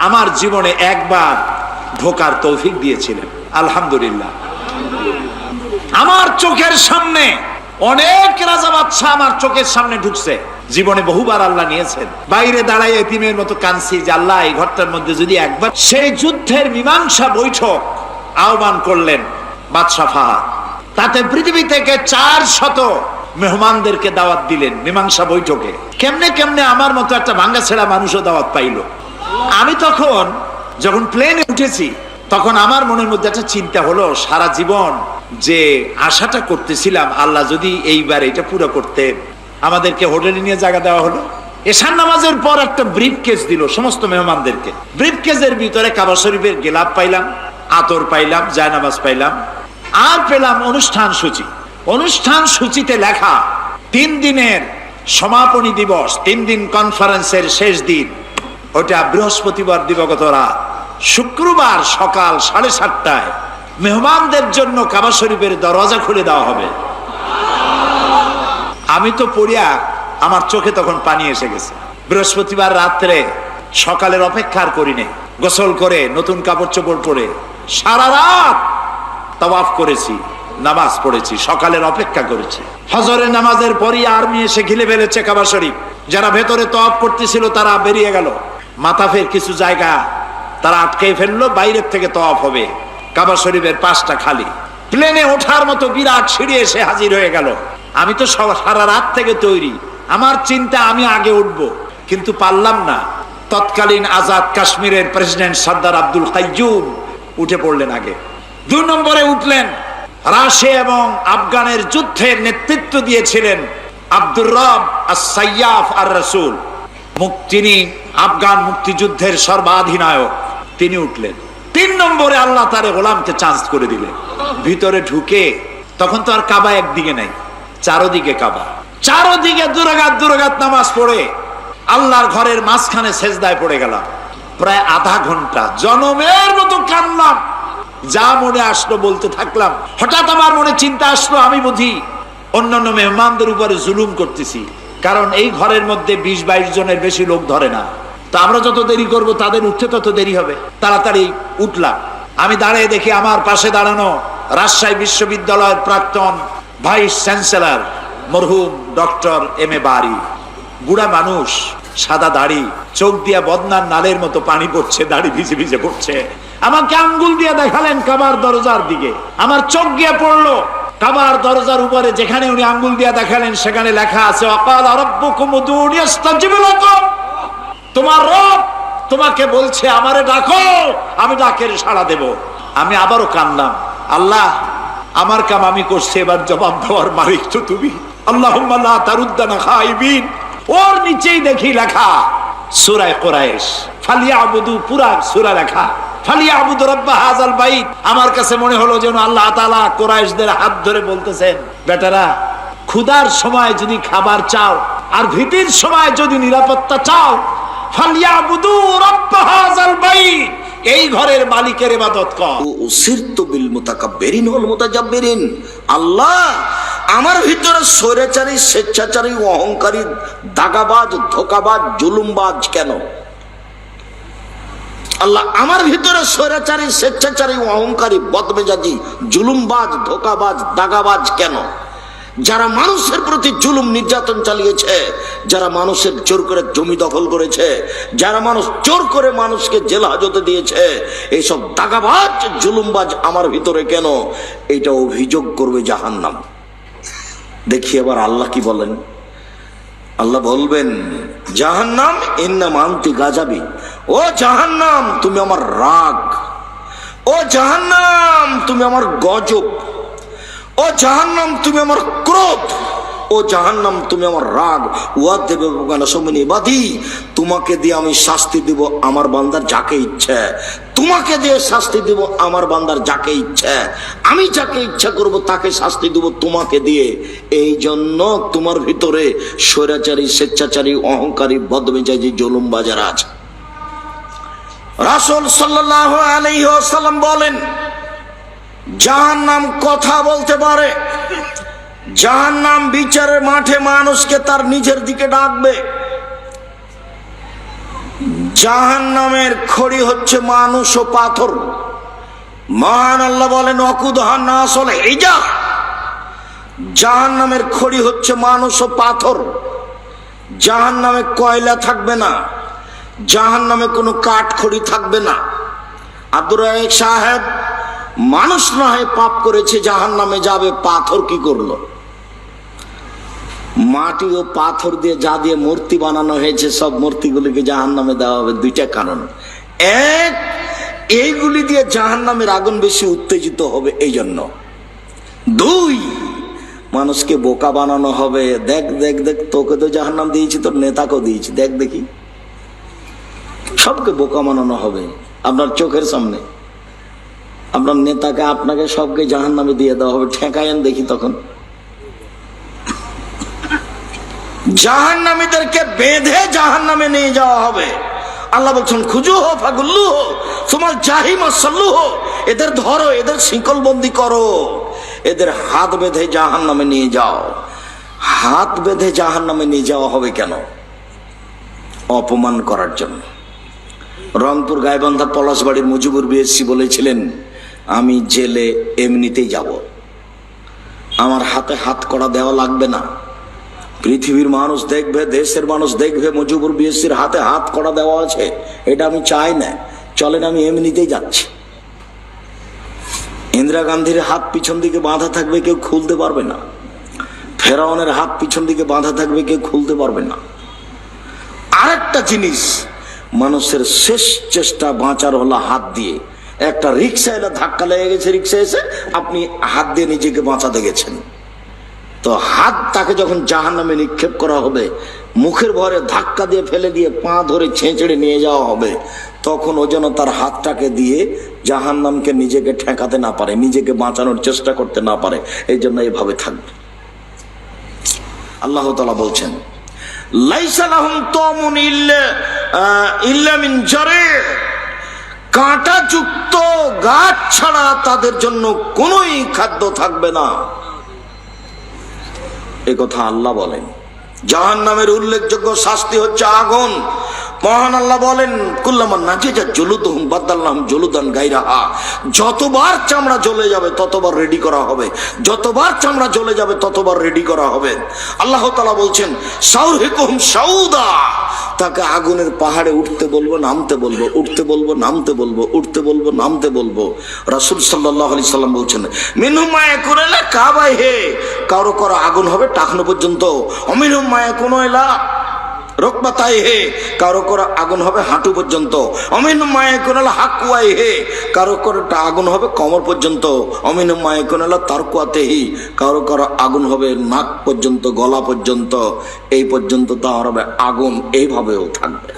আমার জীবনে একবার ঢোকার তৌফিক দিয়েছিলেন। আলহামদুলিল্লাহ। আমার চোখের সামনে অনেক রাজা বাচ্চা আমার চোখের সামনে ঢুকছে। জীবনে বহুবার আল্লাহ নিয়েছেন। বাইরে দাঁড়ায় এতিমের মতো এই ঘরটার মধ্যে যদি একবার সেই যুদ্ধের মীমাংসা বৈঠক আহ্বান করলেন বাদশাহ ফাহাদ। তাতে পৃথিবী থেকে চার শত মেহমানদেরকে দাওয়াত দিলেন মীমাংসা বৈঠকে। কেমনে কেমনে আমার মতো একটা ভাঙ্গা ছেড়া মানুষও দাওয়াত পাইলো। আমি তখন যখন প্লেনে উঠেছি, তখন আমার মনের মধ্যে একটা চিন্তা হলো, সারা জীবন যে আশাটা করতেছিলাম, আল্লাহ যদি এইবার এটা পুরো করতে আমাদেরকে হোটেলে নিয়ে জায়গা দেওয়া হলো। এশান নামাজের পর একটা ব্রিফ কেস দিল সমস্ত মেহমানদেরকে। ব্রিফ কেসের ভিতরে কাবা শরীফের গেলাপ পাইলাম, আতর পাইলাম, জায়নামাজ পাইলাম। আর পেলাম অনুষ্ঠান সূচি। অনুষ্ঠান সূচিতে লেখা, তিন দিনের সমাপনী দিবস, তিন দিন কনফারেন্সের শেষ দিন। ওটা বৃহস্পতিবার দিবগত রাত। শুক্রবার সকাল সাড়ে সাতটায় মেহমানদের জন্য কাবা শরীফের দরজা খুলে দেওয়া হবে। আমি তো পড়িয়া আমার চোখে তখন পানি এসে গেছে। বৃহস্পতিবার রাত্রে সকালের অপেক্ষার করিনি গোসল করে, নতুন কাপড় চোপড় পরে সারা রাত তওয়াফ করেছি, নামাজ পড়েছি, সকালের অপেক্ষা করেছি। ফজরের নামাজের পরই আর্মি এসে ঘিলে ফেলেছে কাবা শরীফ। যারা ভেতরে তওয়াফ করতেছিল তারা বেরিয়ে গেল। মাথাফের কিছু জায়গা তারা আটকে ফেলল, বাইরের থেকে তওয়াফ হবে। কাবা শরীফের পাশটা খালি। প্লেনে ওঠার মতো বিরাট সিঁড়ি এসে হাজির হয়ে গেল। আমি তো সারা রাত থেকে তৈরি। আমার চিন্তা আমি আগে উঠব, কিন্তু পারলাম না। তৎকালীন আজাদ কাশ্মীরের প্রেসিডেন্ট সর্দার আব্দুল কাইয়ুম উঠে পড়লেন আগে। দুই নম্বরে উঠলেন। রাশিয়া এবং আফগানের যুদ্ধের নেতৃত্ব দিয়েছিলেন আব্দুর রব আর সাইয়াফ আর রসুল মুক- তিনি আফগান মুক্তিযুদ্ধের সর্বাধিনায়ক। তিনি উঠলেন। তিন নম্বরে আল্লাহ তারে গোলামকে চান্স করে দিলেন। ভিতরে ঢুকে তখন তো আর কাবা একদিকে নাই, চারোদিকে কাবা। চারোদিকে দুরাগাত দুরাগাত নামাজ পড়ে। আল্লাহর ঘরের মাঝখানে সেজদায় পড়ে গেলাম। প্রায় আধা ঘণ্টা জনমের মতো কানলাম যা মনে আসলো বলতে থাকলাম। হঠাৎ আমার মনে চিন্তা আসলো, আমি বুঝি অন্যান্য মেহমানদের উপরে জুলুম করতেছি। কারণ এই ঘরের মধ্যে বিশ বাইশ জনের বেশি লোক ধরে না। তো আমরা যত দেরি করব, তাদের উঠতে তত দেরি হবে। তাড়াতাড়ি উঠলাম। আমি দাঁড়িয়ে দেখি আমার পাশে দাঁড়ানো রাজশাহী বিশ্ববিদ্যালয়ের প্রাক্তন ভাইস চ্যান্সেলর, মরহুম ডক্টর এম এ বাড়ি বুড়া মানুষ, সাদা দাড়ি, চোখ দিয়া বদনার নালের মতো পানি পড়ছে, দাড়ি ভিজে ভিজে পড়ছে। আমাকে আঙ্গুল দিয়ে দেখালেন কাবার দরজার দিকে। আমার চোখ গিয়ে পড়ল, কাবার দরজার উপরে যেখানে উনি আঙ্গুল দিয়ে দেখালেন, সেখানে লেখা আছে, অকাল আস্তাজিবু লাকুম। তোমার রব তোমাকে বলছে, আমারে ডাকো, আমি ডাকের সাড়া দেব। আমি আবারও কানলাম আল্লাহ, আমার কাম আমি করছি, এবার জবাব দেওয়ার মালিক তো তুমি। আল্লাহ তারুদ্দানা খাইবিন। ওর নিচেই দেখি লেখা, সুরায় কোরাইশ। ফালিয়া আবুদু পুরা সুরা লেখা। আমার কাছে মনে হলো যেন আল্লাহ তাআলা কোরাইশদের হাত ধরে বলতেছেন, বেটারা, ক্ষুধার সময় যদি খাবার চাও, আর ভীতির সময় যদি নিরাপত্তা চাও এই ঘরের মালিকের ইবাদত কর। উসিরতু বিল মুতাকাব্বিরিন ওয়াল মুতাজাব্বিরিন। আল্লাহ, আমার ভিতরে স্বৈরাচারী, স্বেচ্ছাচারী, অহংকারী, দাগাবাজ, ধোকাবাজ, জুলুমবাজ কেন? আল্লাহ, আমার ভিতরে স্বৈরাচারী, স্বেচ্ছাচারী, অহংকারী, বদমেজাজি, জুলুমবাজ, ধোকাবাজ, দাগাবাজ কেন? যারা মানুষের প্রতি জুলুম নির্যাতন চালিয়েছে, যারা মানুষের জোর করে জমি দখল করেছে, যারা মানুষ জোর করে মানুষকে জেল হাজতে দিয়েছে এইসব দাগাবাজ, জুলুমবাজ আমার ভিতরে কেন? এটা অভিযোগ করবে জাহান্নাম। দেখি এবার আল্লাহ কি বলেন। আল্লাহ বলবেন, জাহান্নাম ইন্না মান্তি গাজাবি। ও জাহান্নাম, তুমি আমার রাগ। ও জাহান্নাম, তুমি আমার গজব। ও জাহান্নাম, তুমি আমার ক্রোধ। ও জাহান্নাম, তুমি আমার রাগ। উয়া দেবে সমিনী বাদি। তোমাকে দিয়ে আমি শাস্তি দিব আমার বান্দার যাকে ইচ্ছে। তোমাকে দিয়ে শাস্তি দিব আমার বান্দার যাকে ইচ্ছে। আমি যাকে ইচ্ছা করব তাকে শাস্তি দিব তোমাকে দিয়ে। এই জন্য তোমার ভিতরে স্বৈরাচারী, স্বেচ্ছাচারী, অহংকারী, বদমেজাজি, জুলুম বাজার আছে। রাসুল সাল্লাল্লাহু আলাইহি ওয়াসাল্লাম বলেন জাহান্নাম কথা বলতে পারে। যাহার জাহান্নাম বিচারের মাঠে মানুষকে তার নিজের দিকে ডাকবে। জাহান নামের খড়ি হচ্ছে মানুষ ও পাথর। মহান আল্লাহ বলেন অকুদহান না আসলে এইজা জাহান নামের খড়ি হচ্ছে মানুষ ও পাথর। জাহান নামে কয়লা থাকবে না। জাহান নামে কোনো কাঠ খড়ি থাকবে না। আব্দুর সাহেব মানুষ না হয় পাপ করেছে জাহান নামে যাবে, পাথর কি করল? মাটি ও পাথর দিয়ে যা দিয়ে মূর্তি বানানো হয়েছে, সব মূর্তিগুলিকে জাহান নামে দেওয়া হবে। দুইটা কারণ। এক, এইগুলি দিয়ে জাহান নামের আগুন বেশি উত্তেজিত হবে এই জন্য দুই, মানুষকে বোকা বানানো হবে। দেখ দেখ দেখ, তোকে তো জাহান নাম দিয়েছি, তোর নেতাকেও দিয়েছি। দেখ দেখি। সবকে বোকা বানানো হবে। আপনার চোখের সামনে। আপনার নেতাকে আপনাকে সবকে জাহান নামে দিয়ে দেওয়া হবে, ঠেকায়েন দেখি তখন। জাহান নামীদেরকে বেঁধে জাহান নামে নিয়ে যাওয়া হবে। আল্লাহ বলছেন, খুজু হো, ফাগুল্লু হো তোমার জাহিমা সাল্লু হো, এদের ধরো, এদের শিকল বন্দি করো। এদের হাত বেঁধে জাহান নামে নিয়ে যাও। হাত বেঁধে জাহান নামে নিয়ে যাওয়া হবে কেন? অপমান করার জন্য। রংপুর, গাইবান্ধা, পলাশবাড়ির মুজিবুর বিএসসি বলেছিলেন আমি জেলে এমনিতেই যাব। আমার হাতে হাত করা দেওয়া লাগবে না। পৃথিবীর মানুষ দেখবে, দেশের মানুষ দেখবে, মুজিবুর বিএসসির হাতে হাত করা দেওয়া আছে। এটা আমি চাই না। চলেন, আমি এমনিতেই যাচ্ছি। ইন্দিরা গান্ধীর হাত পিছন দিকে বাঁধা থাকবে কেউ খুলতে পারবে না। ফেরাউনের হাত পিছন দিকে বাঁধা থাকবে কেউ খুলতে পারবে না। আরেকটা জিনিস, মানুষের শেষ চেষ্টা বাঁচার হলো হাত দিয়ে। একটা রিক্সা এলে ধাক্কা লেগে গেছে রিক্সা এসে আপনি হাত দিয়ে নিজেকে বাঁচাতে গেছেন। তো হাত তাকে যখন জাহান নামে নিক্ষেপ করা হবে মুখের ভরে ধাক্কা দিয়ে ফেলে দিয়ে পা ধরে ছেঁচড়ে নিয়ে যাওয়া হবে তখন ও যেন তার হাতটাকে দিয়ে জাহান নামকে নিজেকে ঠেকাতে না পারে নিজেকে বাঁচানোর চেষ্টা করতে না পারে এই জন্য এভাবে থাকবে। আল্লাহ তালা বলছেন লাইসালাহুম তমুন ইল্লা আহ, ইল্লা মিন জারে' কাঁটাযুক্ত গাছ ছাড়া তাদের জন্য কোনোই খাদ্য থাকবে না। এ কথা আল্লাহ বলেন। জাহান নামের উল্লেখযোগ্য শাস্তি হচ্ছে আগুন। মহান আল্লাহ বলেন কুল্লামান নাচে যা জলুদহম বাদ্দাল্লাম জলুদান গাইরা গাইরাহা যতবার চামড়া জ্বলে যাবে, ততবার রেডি করা হবে। যতবার চামড়া জ্বলে যাবে, ততবার রেডি করা হবে। আল্লাহ তালা বলছেন সাউর সাউহিকুম সাউদা। তাকে আগুনের পাহাড়ে উঠতে বলব, নামতে বলব, উঠতে বলব, নামতে বলব, উঠতে বলব, নামতে বলব। রাসুল সাল্লাহ আলি সাল্লাম বলছেন মিনু মায়ে করে কাবাই হে কারও কারও আগুন হবে টাকনো পর্যন্ত। অমিনু মায়ে কোনো এলা রোকবাতাই হে, কারও করে আগুন হবে হাঁটু পর্যন্ত। অমিন মায়ে কোনালা হাকুয়াই হে, কারও করে আগুন হবে কমর পর্যন্ত। অমিন মায়ে কোনালা তারকুয়াতেহি কারও কারও আগুন হবে নাক পর্যন্ত, গলা পর্যন্ত। এই পর্যন্ত তার হবে আগুন, এইভাবেও থাকবে।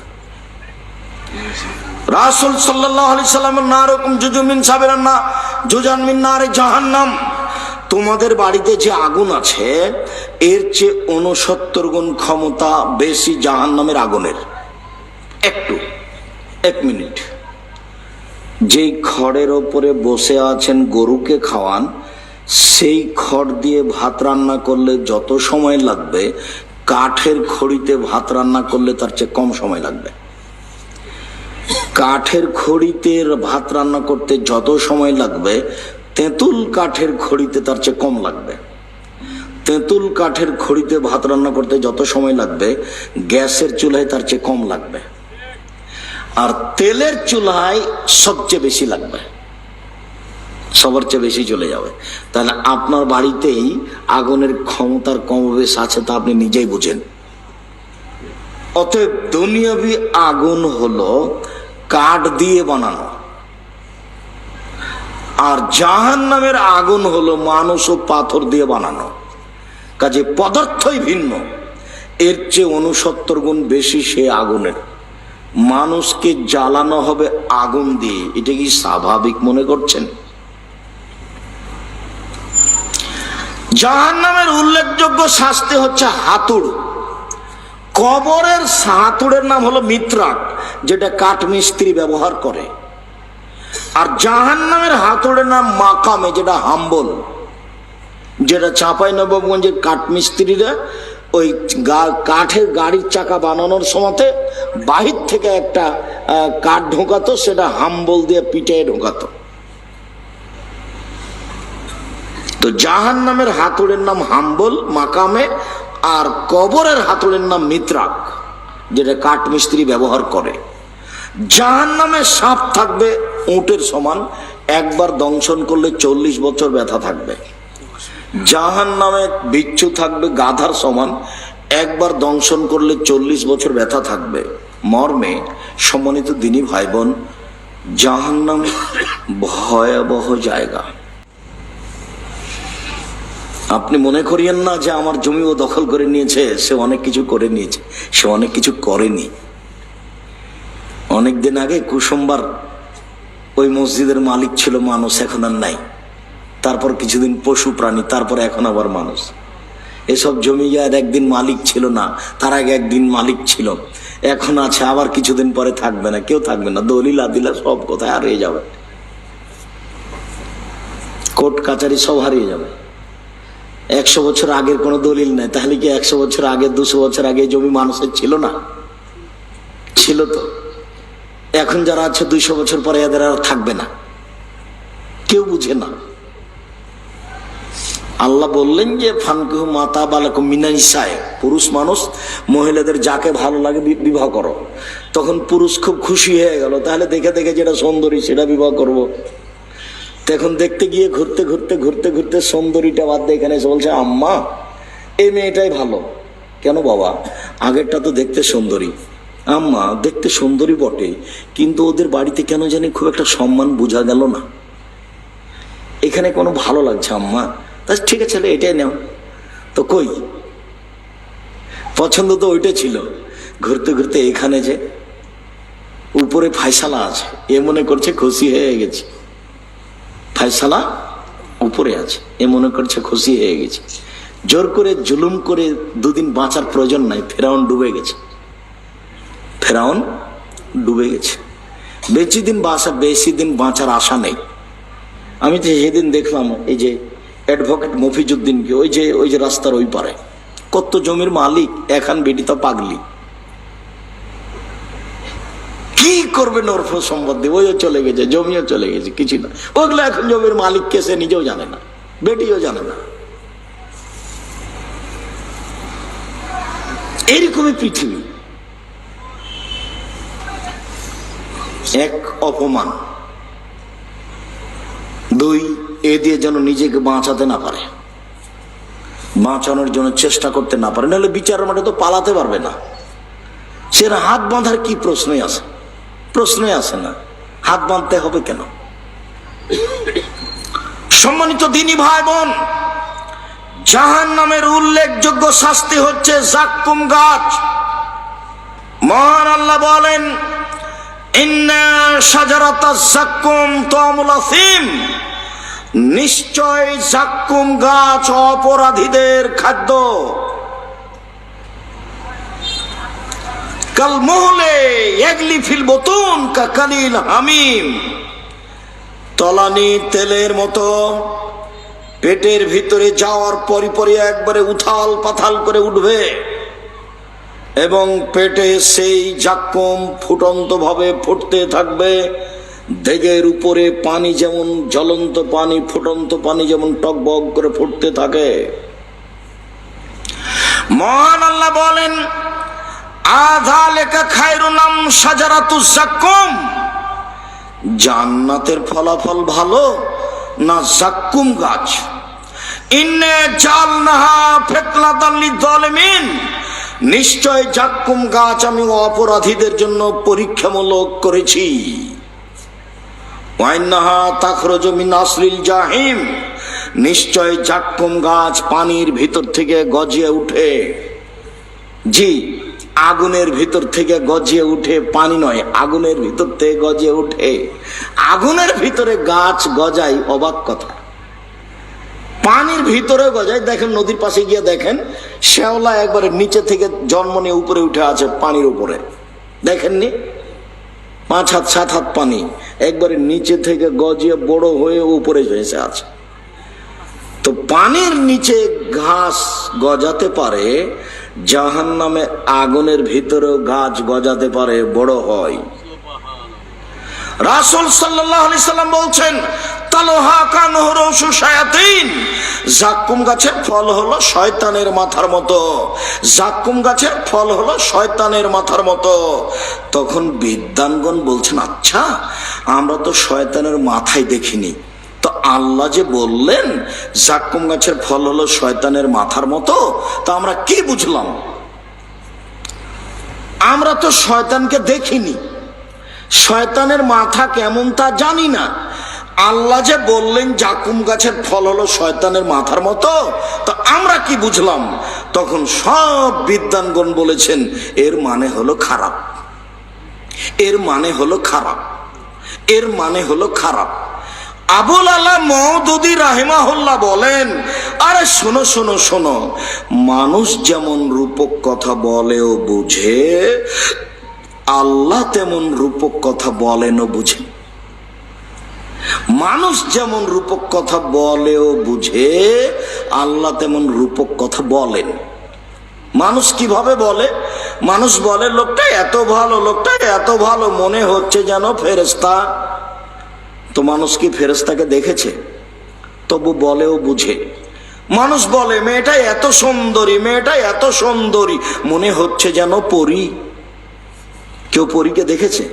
রাসুল সাল্লাহ আলি সাল্লামের না রকম জুজুমিন সাবের না জুজান মিন না রে জাহান্নাম। তোমাদের বাড়িতে যে আগুন আছে, এর চেয়ে উনসত্তর গুণ ক্ষমতা বেশি জাহান নামের আগুনের। একটু, এক মিনিট। যেই খড়ের ওপরে বসে আছেন গরুকে খাওয়ান, সেই খড় দিয়ে ভাত রান্না করলে যত সময় লাগবে, কাঠের খড়িতে ভাত রান্না করলে তার চেয়ে কম সময় লাগবে। কাঠের খড়িতে ভাত রান্না করতে যত সময় লাগবে তেঁতুল কাঠের খড়িতে তার চেয়ে কম লাগবে। তেঁতুল কাঠের খড়িতে ভাত রান্না করতে যত সময় লাগবে, গ্যাসের চুলায় তার চেয়ে কম লাগবে। আর তেলের চুলায় সবচেয়ে বেশি লাগবে। সবার চেয়ে বেশি চলে যাবে। তাহলে আপনার বাড়িতেই আগুনের ক্ষমতার কমবেশ আছে তা আপনি নিজেই বুঝেন। অতএব দুনিয়াবি আগুন হলো কাঠ দিয়ে বানানো। আর জাহান নামের আগুন হলো মানুষ ও পাথর দিয়ে বানানো। কাজে পদার্থই ভিন্ন। এর চেয়ে উনসত্তর গুণ বেশি সে আগুনের। মানুষকে জ্বালানো হবে আগুন দিয়ে। এটা কি স্বাভাবিক মনে করছেন? জাহান নামের উল্লেখযোগ্য শাস্তি হচ্ছে হাতুড়। কবরের হাতুড়ের নাম হলো মিত্রাট যেটা কাঠ মিস্ত্রি ব্যবহার করে। আর জাহান নামের হাতুড়ের নাম মাকামে, যেটা হাম্বল। যেটা চাঁপাই নবাবগঞ্জের কাঠমিস্ত্রিরা ওই কাঠের গাড়ির চাকা বানানোর সময়তে বাহির থেকে একটা কাঠ ঢোকাতো, সেটা হাম্বল দিয়ে পিঠে ঢোকাতো। তো জাহান নামের হাতুড়ের নাম হাম্বল মাকামে, আর কবরের হাতুড়ের নাম মিত্রাক, যেটা কাঠ মিস্ত্রি ব্যবহার করে। জাহান নামে সাপ থাকবে উটের সমান একবার দংশন করলে চল্লিশ বছর ব্যথা থাকবে। জাহান নামে বিচ্ছু থাকবে গাধার সমান একবার দংশন করলে চল্লিশ বছর ব্যথা থাকবে। মর্মে সম্মানিত দিনই ভাই বোন জাহান্নাম ভয়াবহ জায়গা। আপনি মনে করিয়েন না যে আমার জমি ও দখল করে নিয়েছে, সে অনেক কিছু করে নিয়েছে, সে অনেক কিছু করেনি। অনেকদিন আগে কুসুম্বার ওই মসজিদের মালিক ছিল মানুষ, এখন আর নাই। তারপর কিছুদিন পশু প্রাণী, তারপর এখন আবার মানুষ। এসব জমি আর একদিন মালিক ছিল না, তার আগে একদিন মালিক ছিল। এখন আছে, আবার কিছুদিন পরে থাকবে না, কেউ থাকবে না, দলিল আদিলা সব কোথায় হারিয়ে যাবে। কোর্ট, কাচারি সব হারিয়ে যাবে। একশো বছর আগের কোনো দলিল নেই, তাহলে কি একশো বছর আগে, দুশো বছর আগে জমি মানুষের ছিল না? ছিল তো। এখন যারা আছে দুইশো বছর পরে এদের আর থাকবে না। কেউ বুঝে না। আল্লাহ বললেন যে, ফানকুহ মাতা বালাক মিনাইসায় পুরুষ মানুষ, মহিলাদের যাকে ভালো লাগে বিবাহ করো। তখন পুরুষ খুব খুশি হয়ে গেল। তাহলে দেখে দেখে যেটা সুন্দরী, সেটা বিবাহ করব। তখন দেখতে গিয়ে ঘুরতে ঘুরতে ঘুরতে ঘুরতে সুন্দরীটা বাদ দিয়ে এখানে এসে বলছে, আম্মা, এই মেয়েটাই ভালো। কেন বাবা? আগেরটা তো দেখতে সুন্দরী। আম্মা দেখতে সুন্দরী বটে, কিন্তু ওদের বাড়িতে কেন জানি খুব একটা সম্মান বোঝা গেল না। এখানে কোনো ভালো লাগছে আম্মা। তা ঠিক আছে এটাই নেও। তো কই? পছন্দ তো ওইটা ছিল। ঘুরতে ঘুরতে এখানে যে উপরে ফাইসালা আছে, এ মনে করছে খুশি হয়ে গেছে। ফাইসালা উপরে আছে, এ মনে করছে খুশি হয়ে গেছে। জোর করে জুলুম করে দুদিন বাঁচার প্রয়োজন নাই, ফেরাউন ডুবে গেছে। ফেরাউন ডুবে গেছে। বেশি দিন বাঁচা বেশি দিন বাঁচার আশা নেই। আমি তো সেদিন দেখলাম এই যে অ্যাডভোকেট মফিজুদ্দিনকে, ওই যে ওই যে রাস্তার ওই পারে। কত জমির মালিক এখন বেটি তো পাগলি। কি করবে নর্ফ সম্বন্ধে? ওইও চলে গেছে, জমিও চলে গেছে, কিছু না। ওগুলো এখন জমির মালিক কে সে নিজেও জানে না, বেটিও জানে না। এরকমই পৃথিবী। এক অপমান। দুই, এ দিয়ে যেন নিজেকে বাঁচাতে না পারে। বাঁচানোর জন্য চেষ্টা করতে না পারে। নাহলে বিচারের মাঠে তো পালাতে পারবে না। সে হাত বাঁধার কি প্রশ্নই আছে? প্রশ্নই আসে না। হাত বাঁধতে হবে কেন? সম্মানিত দিনী ভাই বোন জাহান নামের উল্লেখযোগ্য শাস্তি হচ্ছে জাক্কুম গাছ। মহান আল্লাহ বলেন নিশ্চয় জাক্কুম গাছ অপরাধীদের খাদ্য। কাল মহলে এগলি ফিল বতুন কাকালিল হামিম। তলানি তেলের মতো পেটের ভিতরে যাওয়ার পরই একবারে উথাল পাথাল করে উঠবে। এবং পেটে সেই জাক্কম ফুটন্ত ভাবে ফুটতে থাকবে। দেগের উপরে পানি যেমন জ্বলন্ত পানি, ফুটন্ত পানি যেমন টকবক করে ফুটতে থাকে। মহান আল্লাহ বলেন, আধা লেখা খায়রু নাম সাজারাতু জাক্কুম। জান্নাতের ফলাফল ভালো না জাক্কুম গাছ? ইন্নে জালনাহা ফিতনাতান লিযালিমিন নিশ্চয় জাক্কুম গাছ আমি অপরাধীদের জন্য পরীক্ষামূলক করেছি। জাহিম। নিশ্চয় জাক্কুম গাছ পানির ভিতর থেকে গজিয়ে উঠে। জি, আগুনের ভিতর থেকে গজিয়ে উঠে, পানি নয়, আগুনের ভিতর থেকে গজিয়ে উঠে। আগুনের ভিতরে গাছ গজাই অবাক কথা। পানির ভিতরে গজায় দেখেন নদীর পাশে গিয়ে দেখেন শ্যাওলা একবারে নিচে থেকে জন্ম নিয়ে উপরে উঠে আছে পানির উপরে। দেখেননি? পাঁচ হাত, সাত হাত পানি। একবারে নিচে থেকে গজিয়ে বড় হয়ে উপরে এসে আছে। তো পানির নিচে ঘাস গজাতে পারে জাহান নামে আগুনের ভিতরেও গাছ গজাতে পারে, বড় হয়। রাসুল সাল্লাহ সাল্লাম বলছেন জাক্কুম গাছের ফল হলো শয়তানের মাথার মতো। জাক্কুম গাছের ফল হলো শয়তানের মাথার মতো। তখন বিদ্যানগণ বলছেন আচ্ছা আমরা তো শয়তানের মাথায় দেখিনি। তো আল্লাহ যে বললেন, জাক্কুম গাছের ফল হলো শয়তানের মাথার মতো, তা আমরা কি বুঝলাম? আমরা তো শয়তানকে দেখিনি। শয়তানের মাথা কেমন তা জানি না। আল্লাহ যে বললেন, জাকুম গাছের ফল হলো শয়তানের মাথার মতো। তো আমরা কি বুঝলাম? তখন সব বিদ্যানগণ বলেছেন, এর মানে হলো খারাপ। এর মানে হলো খারাপ। এর মানে হলো খারাপ। আবুল আল্লাহ মহদুদি রাহিমাহুল্লাহ বলেন, আরে শোনো শোনো শোনো। মানুষ যেমন রূপক কথা বলেও বুঝে, আল্লাহ তেমন রূপক কথা বলেন ও বুঝেন মানুষ যেমন রূপক কথা বলেও বুঝে, আল্লাহ তেমন রূপক কথা বলেন। মানুষ কীভাবে বলে? মানুষ বলে, লোকটা এত ভালো, লোকটা এত ভালো, মনে হচ্ছে যেন ফেরেস্তা তো মানুষ কি ফেরেস্তাকে দেখেছে? তবু বলেও বুঝে। মানুষ বলে, মেয়েটা এত সুন্দরী, মেয়েটা এত সুন্দরী, মনে হচ্ছে যেন পরী। কেউ পরীকে দেখেছে?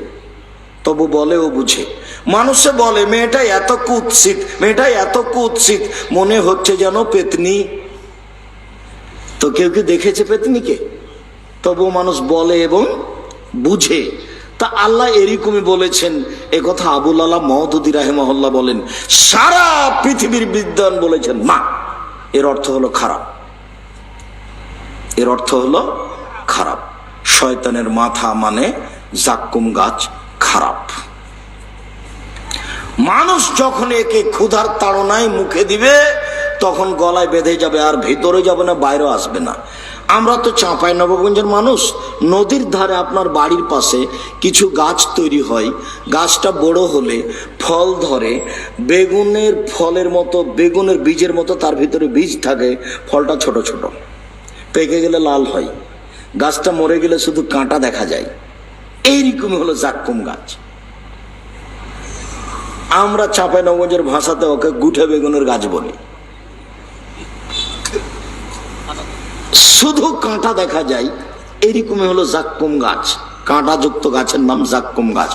তবু বলেও বুঝে। মানুষে বলে মেয়েটা এত কুৎসিত মেয়েটা এত কুৎসিত, মনে হচ্ছে যেন পেতনি। তো কেউ কি দেখেছে পেতনিকে? তবু মানুষ বলে এবং বুঝে। তা আল্লাহ এরকমই বলেছেন, এ কথা আবুল আল্লাহ মহদুদি রাহেমহল্লা বলেন, সারা পৃথিবীর বিদ্যান বলেছেন না এর অর্থ হলো খারাপ। এর অর্থ হলো খারাপ। শয়তানের মাথা মানে জাক্কুম গাছ খারাপ। মানুষ যখন একে ক্ষুধার তাড়নায় মুখে দিবে, তখন গলায় বেঁধে যাবে আর ভিতরে যাবে না বাইরেও আসবে না। আমরা তো চাঁপাই নবগঞ্জের মানুষ। নদীর ধারে আপনার বাড়ির পাশে কিছু গাছ তৈরি হয়। গাছটা বড় হলে ফল ধরে। বেগুনের ফলের মতো, বেগুনের বীজের মতো তার ভিতরে বীজ থাকে। ফলটা ছোট ছোট। পেকে গেলে লাল হয়। গাছটা মরে গেলে শুধু কাঁটা দেখা যায়। এইরকমই হলো জাক্কুম গাছ। আমরা চাঁপাই নগজের ভাষাতে ওকে গুঠে বেগুনের গাছ বলি। শুধু কাঁটা দেখা যায়, এরকমই হলো জাক্কুম গাছ। কাঁটাযুক্ত গাছের নাম জাক্কুম গাছ।